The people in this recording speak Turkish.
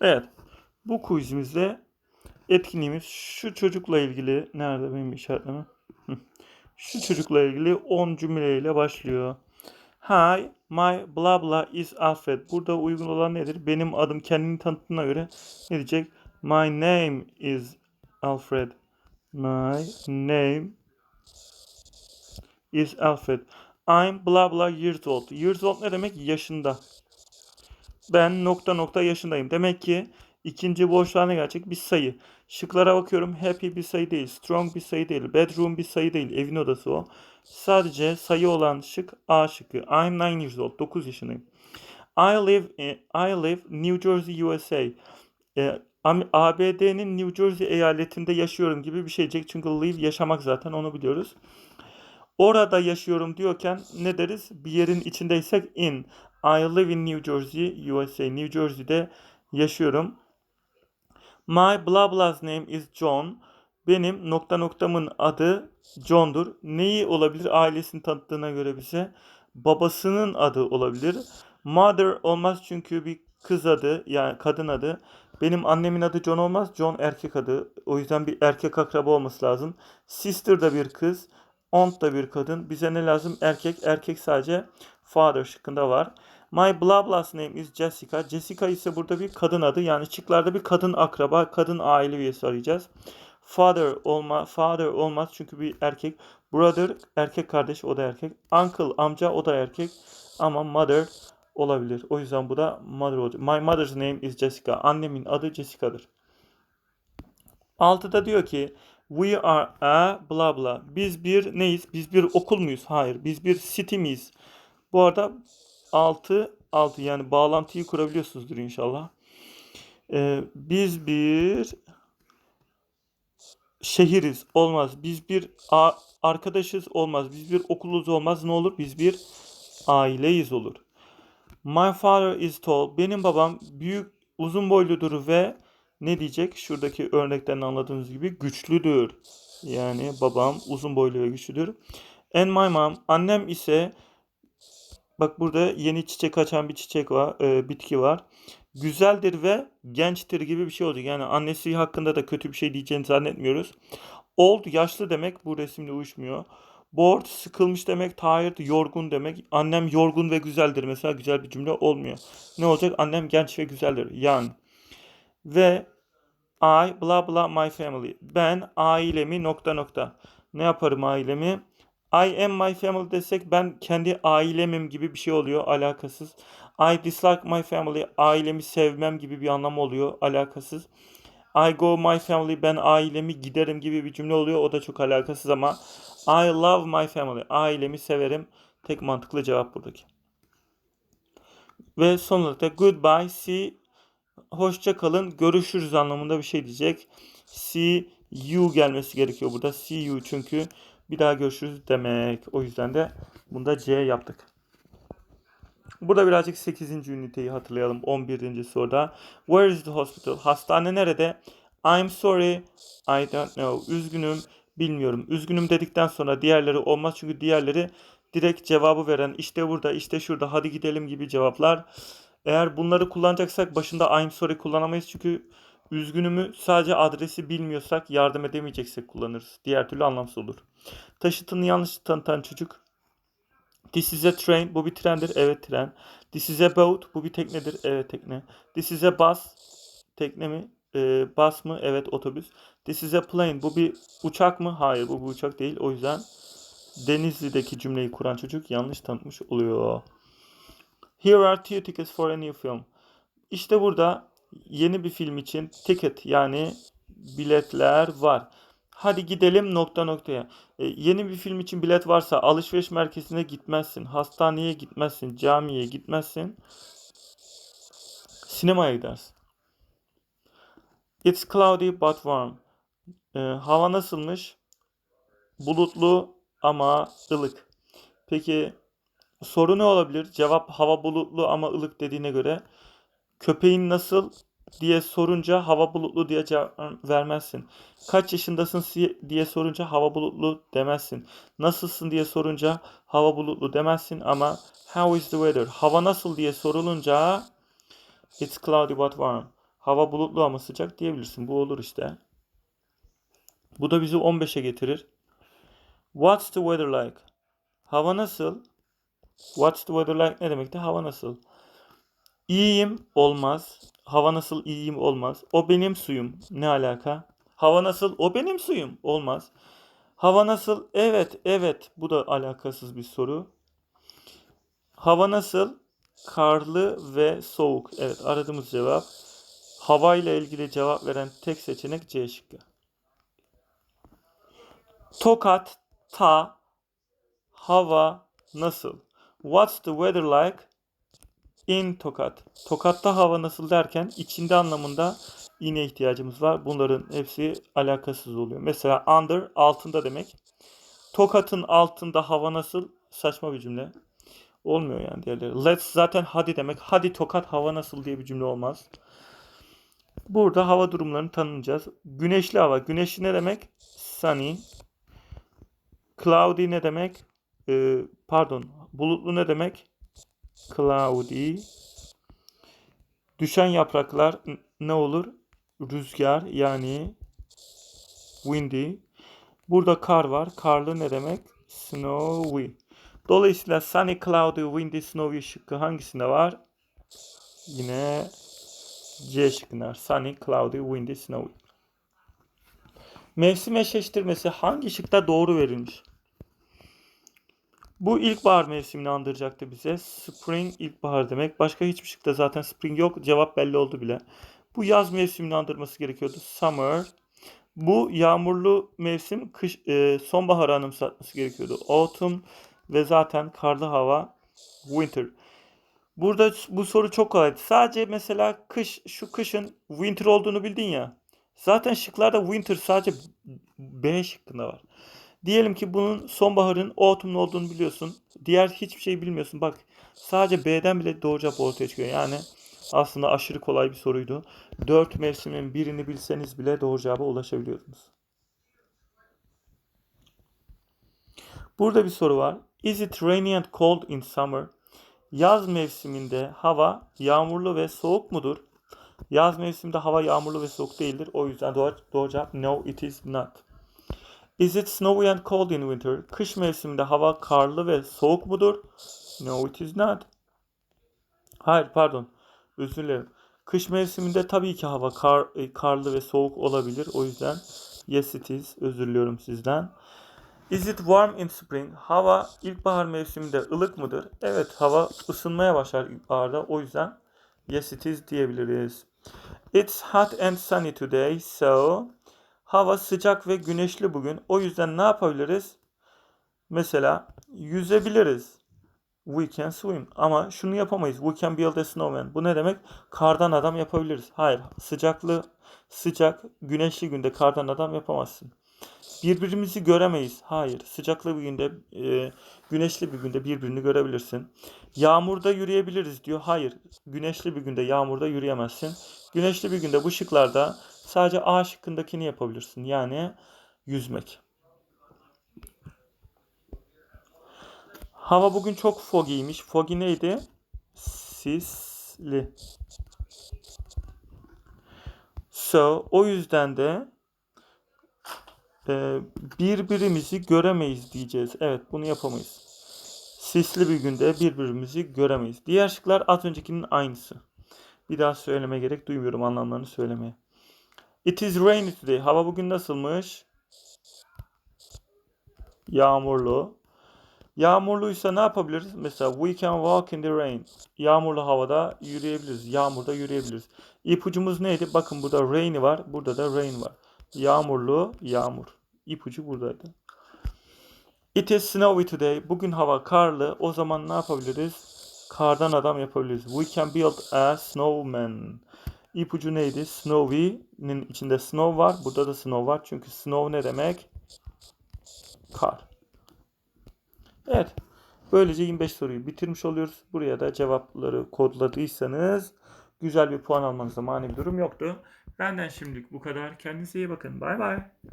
Evet. Bu quizimizde etkinliğimiz şu çocukla ilgili nerede benim işaretlemem? Hı. Şu çocukla ilgili 10 cümleyle başlıyor. Hi, my blah blah is Alfred. Burada uygun olan nedir? Benim adım kendini tanıttığına göre ne diyecek? My name is Alfred. My name is Alfred. I'm blah blah years old. Years old ne demek? Yaşında. Ben nokta nokta yaşındayım. Demek ki ikinci boşluğa gelecek? Bir sayı. Şıklara bakıyorum. Happy bir sayı değil. Strong bir sayı değil. Bedroom bir sayı değil. Evin odası o. Sadece sayı olan şık A şıkkı. I'm 9 years old. 9 yaşındayım. I live in, I live New Jersey, USA. E, ABD'nin New Jersey eyaletinde yaşıyorum gibi bir şeycek. Çünkü live yaşamak zaten onu biliyoruz. Orada yaşıyorum diyorken ne deriz? Bir yerin içindeysek in. I live in New Jersey, USA. New Jersey'de yaşıyorum. My blah blah's name is John. Benim nokta noktamın adı John'dur. Neyi olabilir? Ailesini tanıttığına göre bize. Babasının adı olabilir. Mother olmaz çünkü bir kız adı yani kadın adı. Benim annemin adı John olmaz. John erkek adı. O yüzden bir erkek akraba olması lazım. Sister da bir kız. Aunt da bir kadın. Bize ne lazım? Erkek. Erkek sadece father şıkkında var. My blah blah's name is Jessica. Jessica ise burada bir kadın adı. Yani şıklarda bir kadın akraba, kadın aile üyesi arayacağız. Father olma, father olmaz çünkü bir erkek. Brother erkek kardeş o da erkek. Uncle amca o da erkek. Ama mother olabilir. O yüzden bu da mother olacak. My mother's name is Jessica. Annemin adı Jessica'dır. Altıda diyor ki We are a blah blah. Biz bir neyiz? Biz bir okul muyuz? Hayır. Biz bir city miyiz? Bu arada 6 6 yani bağlantıyı kurabiliyorsunuzdur inşallah. Ee, biz bir şehiriz. Olmaz. Biz bir arkadaşız. Olmaz. Biz bir okuluz. Olmaz. Ne olur? Biz bir aileyiz olur. My father is tall. Benim babam büyük, uzun boyludur ve ne diyecek? Şuradaki örnekten anladığınız gibi güçlüdür. Yani babam uzun boylu ve güçlüdür. And my mom, annem ise bak burada yeni çiçek açan bir çiçek var, e, bitki var. Güzeldir ve gençtir gibi bir şey olacak. Yani annesi hakkında da kötü bir şey diyeceğini zannetmiyoruz. Old yaşlı demek bu resimle uyuşmuyor. Bored sıkılmış demek, tired yorgun demek. Annem yorgun ve güzeldir mesela güzel bir cümle olmuyor. Ne olacak? Annem genç ve güzeldir. Young. Ve I blah blah my family. Ben ailemi nokta nokta. Ne yaparım ailemi? I am my family desek ben kendi ailemim gibi bir şey oluyor alakasız. I dislike my family. Ailemi sevmem gibi bir anlam oluyor alakasız. I go my family. Ben ailemi giderim gibi bir cümle oluyor. O da çok alakasız ama I love my family. Ailemi severim. Tek mantıklı cevap buradaki. Ve son olarak da goodbye, see, hoşça kalın, görüşürüz anlamında bir şey diyecek. See you gelmesi gerekiyor burada. See you çünkü bir daha görüşürüz demek. O yüzden de bunda C yaptık. Burada birazcık 8. üniteyi hatırlayalım 11. soruda. Where is the hospital? Hastane nerede? I'm sorry, I don't know. Üzgünüm, bilmiyorum. Üzgünüm dedikten sonra diğerleri olmaz çünkü diğerleri direkt cevabı veren işte burada, işte şurada, hadi gidelim gibi cevaplar. Eğer bunları kullanacaksak başında I'm sorry kullanamayız çünkü üzgünümü sadece adresi bilmiyorsak yardım edemeyeceksek kullanırız. Diğer türlü anlamsız olur. Taşıtını yanlış tanıtan çocuk. This is a train. Bu bir trendir. Evet tren. This is a boat. Bu bir teknedir. Evet tekne. This is a bus. Tekne mi? Ee, bus mı? Evet otobüs. This is a plane. Bu bir uçak mı? Hayır bu bir uçak değil. O yüzden Denizli'deki cümleyi kuran çocuk yanlış tanıtmış oluyor. Here are two tickets for a new film. İşte burada yeni bir film için ticket yani biletler var. Hadi gidelim nokta noktaya. E, yeni bir film için bilet varsa alışveriş merkezine gitmezsin, hastaneye gitmezsin, camiye gitmezsin. Sinemaya gidersin. It's cloudy but warm. E, hava nasılmış? Bulutlu ama ılık. Peki soru ne olabilir? Cevap hava bulutlu ama ılık dediğine göre köpeğin nasıl diye sorunca hava bulutlu diye cevap vermezsin. Kaç yaşındasın diye sorunca hava bulutlu demezsin. Nasılsın diye sorunca hava bulutlu demezsin ama how is the weather? Hava nasıl diye sorulunca it's cloudy but warm. Hava bulutlu ama sıcak diyebilirsin. Bu olur işte. Bu da bizi 15'e getirir. What's the weather like? Hava nasıl? What's the weather like ne demekti? Hava nasıl? İyiyim olmaz. Hava nasıl iyiyim olmaz. O benim suyum. Ne alaka? Hava nasıl? O benim suyum. Olmaz. Hava nasıl? Evet, evet. Bu da alakasız bir soru. Hava nasıl? Karlı ve soğuk. Evet, aradığımız cevap. Hava ile ilgili cevap veren tek seçenek C şıkkı. Tokat, ta, hava nasıl? What's the weather like in Tokat? Tokat'ta hava nasıl derken içinde anlamında ine ihtiyacımız var. Bunların hepsi alakasız oluyor. Mesela under altında demek. Tokat'ın altında hava nasıl? Saçma bir cümle. Olmuyor yani diğerleri. Let's zaten hadi demek. Hadi Tokat hava nasıl diye bir cümle olmaz. Burada hava durumlarını tanınacağız. Güneşli hava. Güneşli ne demek? Sunny. Cloudy ne demek? Ee, pardon. Bulutlu ne demek? Cloudy. Düşen yapraklar ne olur? Rüzgar yani windy. Burada kar var. Karlı ne demek? Snowy. Dolayısıyla sunny, cloudy, windy, snowy şıkkı hangisinde var? Yine C şıkkında. Sunny, cloudy, windy, snowy. Mevsim eşleştirmesi hangi şıkta doğru verilmiş? Bu ilkbahar mevsimini andıracaktı bize. Spring ilkbahar demek. Başka hiçbir şıkta zaten spring yok. Cevap belli oldu bile. Bu yaz mevsimini andırması gerekiyordu. Summer. Bu yağmurlu mevsim kış e, sonbaharı anımsatması gerekiyordu. Autumn ve zaten karlı hava winter. Burada bu soru çok kolaydı. Sadece mesela kış şu kışın winter olduğunu bildin ya. Zaten şıklarda winter sadece B şıkkında var. Diyelim ki bunun sonbaharın autumn olduğunu biliyorsun. Diğer hiçbir şey bilmiyorsun. Bak sadece B'den bile doğru cevap ortaya çıkıyor. Yani aslında aşırı kolay bir soruydu. Dört mevsimin birini bilseniz bile doğru cevaba ulaşabiliyordunuz. Burada bir soru var. Is it rainy and cold in summer? Yaz mevsiminde hava yağmurlu ve soğuk mudur? Yaz mevsiminde hava yağmurlu ve soğuk değildir. O yüzden doğru, doğru cevap no it is not. Is it snowy and cold in winter? Kış mevsiminde hava karlı ve soğuk mudur? No it is not. Hayır pardon. Özür dilerim. Kış mevsiminde tabii ki hava kar, e, karlı ve soğuk olabilir. O yüzden yes it is. Özür diliyorum sizden. Is it warm in spring? Hava ilkbahar mevsiminde ılık mıdır? Evet, hava ısınmaya başlar ilkbaharda. O yüzden yes it is diyebiliriz. It's hot and sunny today, so hava sıcak ve güneşli bugün. O yüzden ne yapabiliriz? Mesela yüzebiliriz. We can swim. Ama şunu yapamayız. We can build a snowman. Bu ne demek? Kardan adam yapabiliriz. Hayır. Sıcaklı, sıcak, güneşli günde kardan adam yapamazsın. Birbirimizi göremeyiz. Hayır. Sıcaklı bir günde, e, güneşli bir günde birbirini görebilirsin. Yağmurda yürüyebiliriz diyor. Hayır. Güneşli bir günde yağmurda yürüyemezsin. Güneşli bir günde bu şıklarda sadece A şıkkındakini yapabilirsin. Yani yüzmek. Hava bugün çok foggy'ymiş. Foggy neydi? Sisli. So, o yüzden de e, birbirimizi göremeyiz diyeceğiz. Evet, bunu yapamayız. Sisli bir günde birbirimizi göremeyiz. Diğer şıklar az öncekinin aynısı. Bir daha söyleme gerek duymuyorum anlamlarını söylemeye. It is rainy today. Hava bugün nasılmış? Yağmurlu. Yağmurluysa ne yapabiliriz? Mesela we can walk in the rain. Yağmurlu havada yürüyebiliriz. Yağmurda yürüyebiliriz. İpucumuz neydi? Bakın burada rain var. Burada da rain var. Yağmurlu, yağmur. İpucu buradaydı. It is snowy today. Bugün hava karlı. O zaman ne yapabiliriz? Kardan adam yapabiliriz. We can build a snowman. İpucu neydi? Snowy'nin içinde snow var. Burada da snow var. Çünkü snow ne demek? Kar. Evet. Böylece 25 soruyu bitirmiş oluyoruz. Buraya da cevapları kodladıysanız güzel bir puan almanızda mani bir durum yoktu. Benden şimdilik bu kadar. Kendinize iyi bakın. Bay bay.